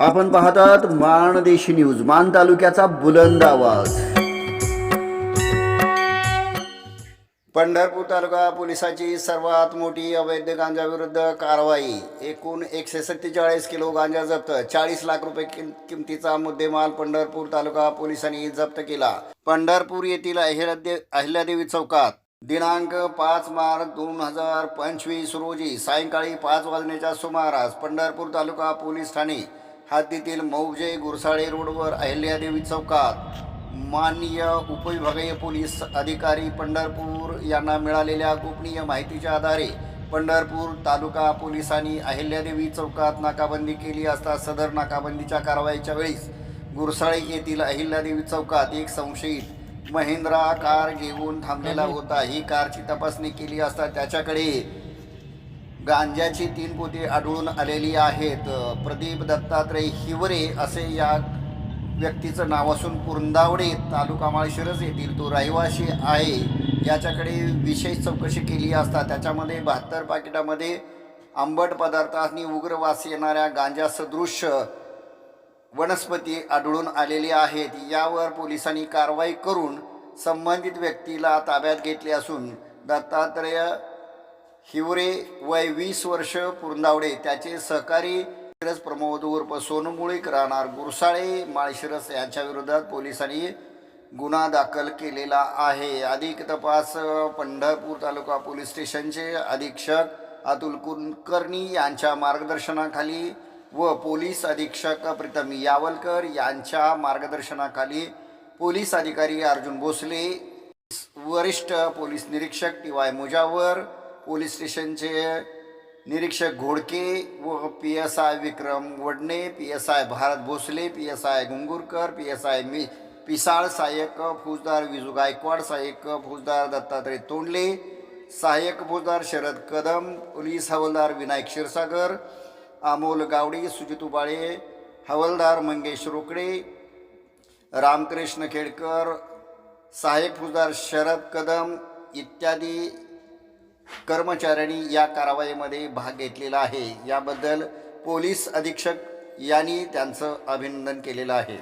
आपण पाहतात माणदेशी न्यूज मान तालुक्याचा बुलंद आवाज. पंढरपूर तालुका पोलिसाची सर्वात मोठी अवैध गांजाविरुद्ध कारवाई. एकूण एकशे सत्तेचाळीस किलो गांजा जप्त चाळीस लाख रुपये किम किमतीचा मुद्देमाल पंढरपूर तालुका पोलिसांनी जप्त केला. पंढरपूर येथील अहिल्यादे अहिल्यादेवी चौकात दिनांक पाच मार्च दोन हजार पंचवीस रोजी सायंकाळी पाच वाजण्याच्या सुमारास पंढरपूर तालुका पोलीस ठाणे हद्दीतील मौजे गुरसाळे रोडवर अहिल्यादेवी चौकात माननीय उपविभागीय पोलीस अधिकारी पंढरपूर यांना मिळालेल्या गोपनीय माहितीच्या आधारे पंढरपूर तालुका पोलिसांनी अहिल्यादेवी चौकात नाकाबंदी केली असता सदर नाकाबंदीच्या कारवाईच्या वेळीस गुरसाळे येथील अहिल्यादेवी चौकात एक संशयित महिंद्रा कार घेऊन थांबलेला होता. ही कारची तपासणी केली असता त्याच्याकडे गांजाची तीन पोती आढळून आलेली आहेत. प्रदीप दत्तात्रय हिवरे असे या व्यक्तीचं नाव असून कुर्ंदावडे तालुका माळशिरस येथील तो रहिवासी आहे. याच्याकडे विशेष चौकशी केली असता त्याच्यामध्ये बहात्तर पाकिटामध्ये आंबट पदार्थांनी उग्र वास येणाऱ्या गांजा सदृश वनस्पती आढळून आलेली आहेत. यावर पोलिसांनी कारवाई करून संबंधित व्यक्तीला ताब्यात घेतले असून दत्तात्रय हिवरे वय वीस वर्ष पुरंदावडे. त्याचे सहकारी शिरस प्रमोद उर्फ सोनमुळीक राहणार गुरसाळे माळशिरस यांच्या विरोधात पोलिसांनी गुन्हा दाखल केलेला आहे. अधिक तपास पंढरपूर तालुका पोलीस स्टेशनचे अधीक्षक अतुल कुलकर्णी यांच्या मार्गदर्शनाखाली व पोलीस अधीक्षक प्रीतम यावलकर यांच्या मार्गदर्शनाखाली पोलीस अधिकारी अर्जुन भोसले वरिष्ठ पोलीस निरीक्षक टी वाय मुजावर पोलीस स्टेशनचे निरीक्षक घोडके व P S I Vikram Wadne P S I Bharat Bhosale P S I Gungurkar P S I मी पिसाळ सहाय्यक फौजदार विजू गायकवाड सहाय्यक फौजदार दत्तात्रय तोंडले सहाय्यक फौजदार शरद कदम पोलीस हवालदार विनायक क्षीरसागर अमोल गावडे सुजित उबाळे हवलदार मंगेश रोकडे रामकृष्ण खेडकर सहाय्यक फुजदार शरद कदम इत्यादी कर्मचाऱ्यांनी या कारवाईमध्ये भाग घेतलेला आहे. याबद्दल पोलीस अधीक्षक यांनी त्यांचं अभिनंदन केलेलं आहे.